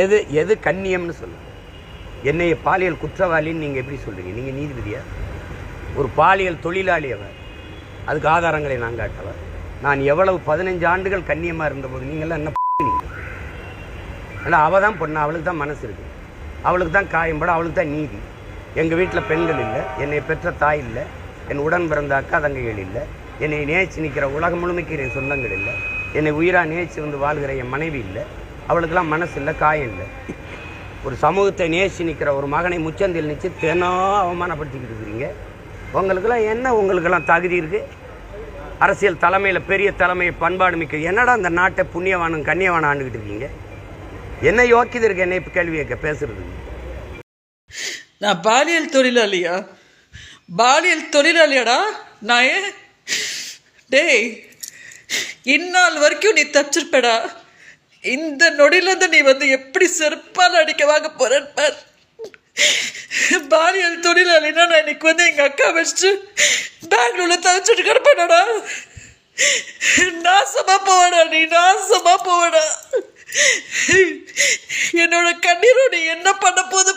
எது எது கண்ணியம்னு சொல்லுங்க என்னை பாலியல் குற்றவாளின்னு நீங்கள் எப்படி சொல்கிறீங்க நீங்கள் நீதிபதியா? ஒரு பாலியல் தொழிலாளி அவர். அதுக்கு ஆதாரங்களை நான் காட்டவர் நான் எவ்வளவு பதினஞ்சு ஆண்டுகள் கண்ணியமாக இருந்தபோது நீங்கள்லாம் என்ன பண்ணீங்க ஆனால் அவள் தான் பொண்ணு அவளுக்கு தான் மனசு இருக்கு. அவளுக்கு தான் காயம்பட அவளுக்கு தான் நீதி. எங்கள் வீட்டில் பெண்கள் இல்லை என்னை பெற்ற தாய் இல்லை என் உடன் பிறந்த அக்கா தங்கைகள் இல்லை என்னை நேச்சு நிற்கிற உலகம் முழுமைக்கு என் சொந்தங்கள் இல்லை என்னை உயிராக நேச்சு வந்து வாழ்கிற என் மனைவி இல்லை அவளுக்கெல்லாம் மனசு இல்லை காயம் இல்லை. ஒரு சமூகத்தை நேசி நிற்கிற ஒரு மகனை முச்சந்தில் நிச்சு தினம் அவமானப்படுத்திக்கிட்டு இருக்கிறீங்க. உங்களுக்கெல்லாம் என்ன? உங்களுக்கெல்லாம் தகுதி இருக்குது அரசியல் தலைமையில் பெரிய தலைமை பண்பாடு மிக்க என்னடா இந்த நாட்டை புண்ணியவானும் கண்ணியவானும் ஆண்டுகிட்டு இருக்கீங்க? என்ன யோக்கியது இருக்கு? என்னை இப்போ கேள்வி கேட்க பேசுறது. நான் பாலியல் தொழிலாளியா? பாலியல் தொழிலாளியாடா? நான் டேய் இந்நாள் வரைக்கும் நீ தச்சிருப்பேடா. இந்த நொடியிலேருந்து நீ வந்து எப்படி செருப்பால் அடிக்க வாங்க போறேன்னு பார். பாலியல் தொழிலாளினா நான் இன்னைக்கு வந்து எங்கள் அக்கா வச்சுட்டு பெங்களூர்ல தவிச்சுட்டு கிடப்பேனடா. நாசமா போவடா நீ நாசமா போவடா. என்னோட கண்ணீரோட என்ன பண்ண போது